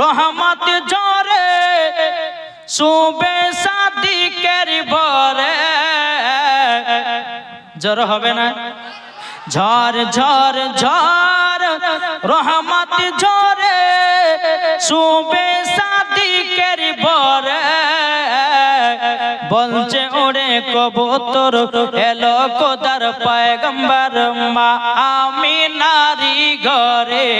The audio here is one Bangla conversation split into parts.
রহমত ঝরে শুবে সাদিকের ভরে। জ্বর হবে না? ঝড় ঝড় ঝড়, রহমত ঝরে শুবে সাদিকের ভরে। বলছে ওরে কবুতর, এলো কোদার পায়গম্বর মা, আমি নারী ঘরে।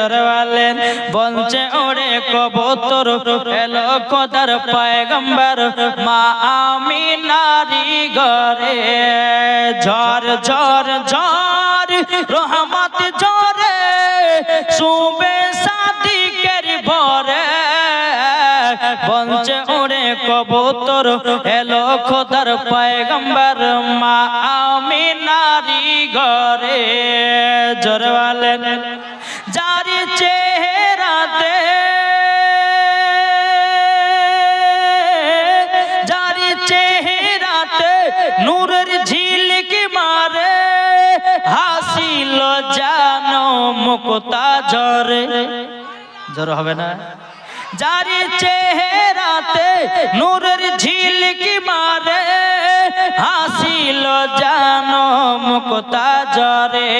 জরওয়ালেন বলছে, ওরে কবুতর, এলো কোদার পায়গম্বর, মা আমি নারী ঘরে ঝড় ঝড় ঝড়, রহমত ঝরে শুবে সাদিকের ভরে। বলছে, ওরে কবুতর, এলো খোদার পায়গম্বর, মা আমি নারী ঘরে জোরওয়ালেন, যারি চেহারাতে যারি চেহারাতে নূরের ঝিলিক মারে, হাসিল জানো মুক্তা ঝরে। জ্বর হবে না? যারি চেহারাতে নূরের ঝিলিক মারে জানো মুক্তা জরে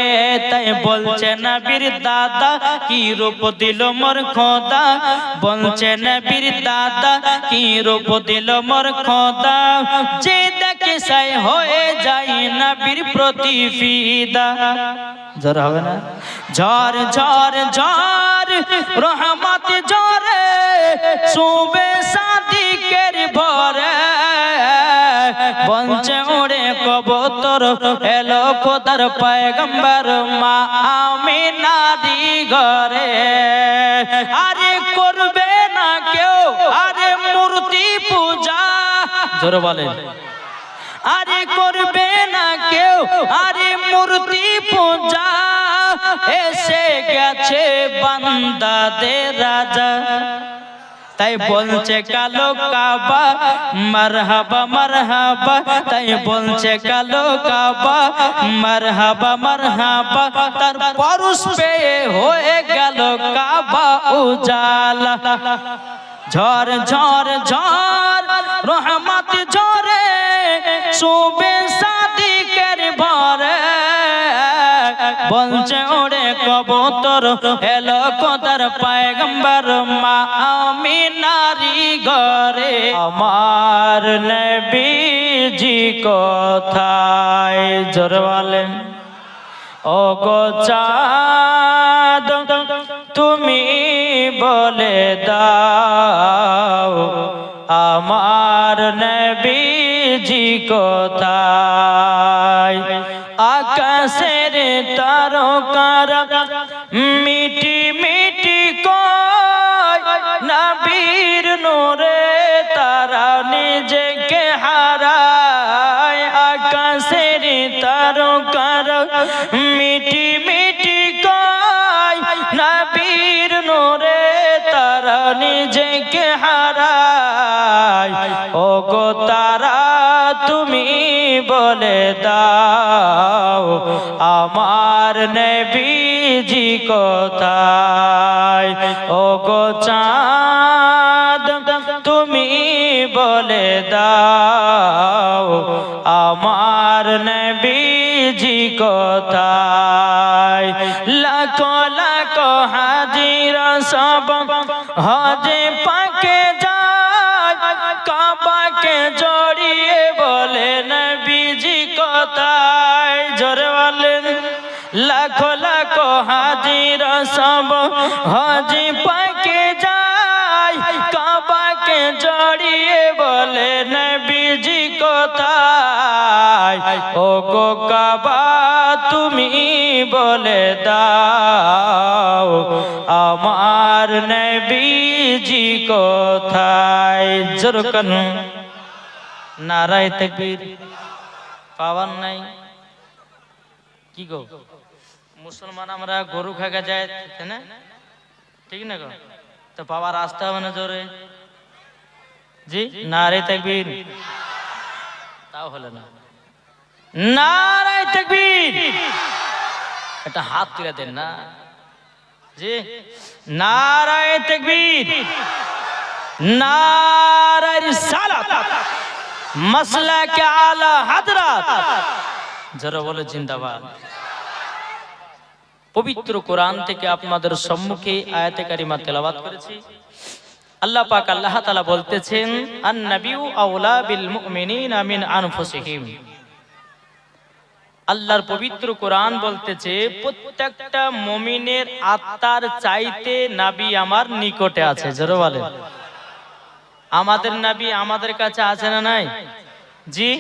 তাই বলছে না বীর দাদা, কি রূপ দিল মোর খোদা? বলছে না বীর দাদা, কি রূপ দিল মোর খোদা? যে দেখে সাই হয়ে যায় না বীর প্রতি ফিদা জ্বর হবে না? ঝড় ঝড় ঝড় রহমত ঝরে শুবে সাদিকের ভরে। বঞ্চে উড়ে কবুতর, এলো খোদার পায়গম্বর, মা আমি নারী ঘরে আরে করবে না কেউ, আরে মূর্তি পূজা। জোর বলে আরে করবে না কেউ, আরে মূর্তি পূজা। এসে গেছে বান্দাদের রাজা। তাই বলছে কালো কাবা মারহাবা মারহাবা। তাই বলছে কালো কাবা মারহাবা মারহাবা। তার পরশ পেয়ে হয়ে গেল কাবা উজালা। ঝড় ঝড় ঝড় রহমত ঝরে শুবে বলছে, ওরে কবুতর, এলো কোদার পায়গম্বর, মা আমি নারী ঘরে। আমার নবীজি কোথায়? জোর বলেন। ও গো চাঁদ, তুমি বলে দাও, আমার নবীজি কোথায়? মিটি মিটি কয়, নবীর নূরে তারা নিজেকে হারায়। ও গো তারা, তুমি বলে দাও, আমার নবীজি কোথায়? ও গো চাঁদ, তুমি বলে দাও। নবীজি কোথায়? লাখো লাখো হাজিরা সব হজে পাকে যায়। কাবাকে জড়িয়ে বলে নবীজি কোথায়? জোরে বলেন, লাখো লাখো হাজিরা সব হজি পাকে যায়। কাবাকে জড়িয়ে ও গো কাবা, তুমি বলে দাও, আমার নবীজি কোথায়? জোর কান নারায় তকবীর। পাওয়ার নাই। কি গো? মুসলমান আমরা গরু খাগা যায়, তাই না? ঠিক না গো? তো পাওয়ার আসতে হবে না জোরে? জি? নারে তকবীর। তাও হলো না। নারায় তকবীর। একটা হাত তুলে দেন না। জি। নারায় তাকবীর। নারায় রিসালাত। মাসলা কে আলা হাজরাত। যারা বলে জিন্দাবাদ। পবিত্র কোরআন থেকে আপনাদের সম্মুখে আয়াতে কারিমা তেলাওয়াত করেছি। আল্লাহ পাক আল্লাহ তাআলা বলতেছেন আন নাবিউ আওলা বিল মুমিনিনা মিন আনফুসিহিম। আল্লাহর পবিত্র কোরআন বলতেছে, প্রত্যেকটা মমিনের আত্মার চাইতে নাবি আমার নিকটে আছে। জোরে বলেন। আমাদের নাবি আমাদের কাছে আছে না নাই? জি?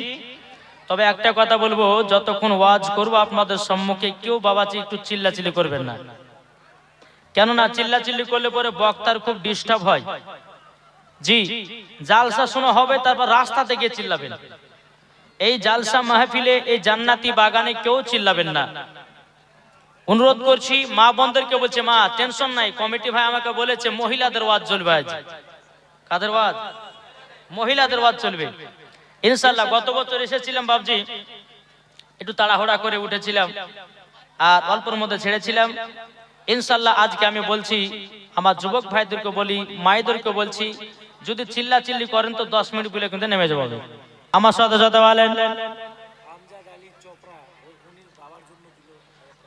তবে একটা কথা বলব, যতক্ষণ ওয়াজ করব, আপনাদের সম্মুখে কেউ বাবাজি একটু চিল্লাচিল্লি করবেন না। কেননা চিল্লাচিল্লি করলে পরে বক্তার খুব ডিস্টার্ব হয়। জি, জালসা শোনা হবে, তারপর রাস্তা থেকে চিল্লাবেন। এই জালসা মাহফিলে এই জান্নাতি বাগানে কেউ চিল্লাবেন না। অনুরোধ করছি, মা বোনদেরকে বলছে, মা টেনশন নাই, কমিটি ভাই আমাকে বলেছে, মহিলাদের ওয়াজ চলবে আজ। কাদের ওয়াজ? মহিলাদের ওয়াজ চলবে। ইনশাল্লাহ গত বছর এসেছিলাম বাবজি একটু তাড়াহুড়া করে উঠেছিলাম, আর অল্পর মধ্যে ছেড়েছিলাম। ইনশাল্লাহ আজকে আমি বলছি, আমার যুবক ভাইদেরকে বলি, মায়েদেরকে বলছি, যদি চিল্লা চিল্লি করেন তো দশ মিনিট বলে কিন্তু নেমে যাব। আমার সাথে সাথে বলেন।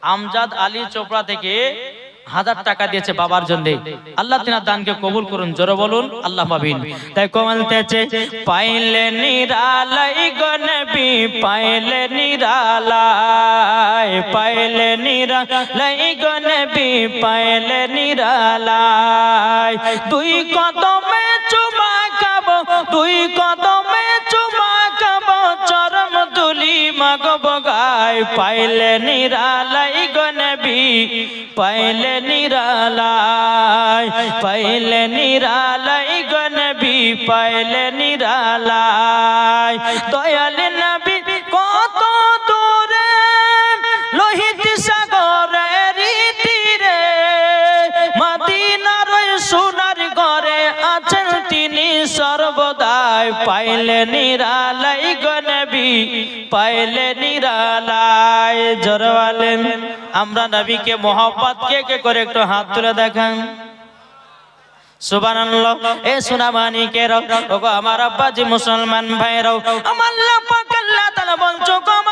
আমজাদ আলী চোপড়া থেকে হাজার টাকা দিয়েছে বাবার জন্য। আল্লাহ তিনার দানকে কবুল করুন জোরে বলুন আল্লাহ মাবিন তাই কমালতেছে পাইলে নিরালাই গনবি পাইলে নিরালাই পাইলে নিরালাই গনবি পাইলে নিরালাই। দুই কদমে চুমা খাব দুই কদমে চরম দুলি মাগব গায় পাইলে নিরালাই গনবি পাইলে নিরালাই পাইলে নিরালাই গনবি পাইলে নিরালাই। দয়াল নবী সর্বদাই পাইলে নিরালাই গনবি পাইলে নিরালাই। জরওয়ালেন আমরা নবীকে মোহাম্মত কে কে করে একটু হাত তুলে দেখান। সুবহানাল্লাহ, এ সুনামানিকের, ওগো আমার আব্বাজি মুসলমান ভাইরাও আমার আল্লাহ পাক আল্লাহ তাআলা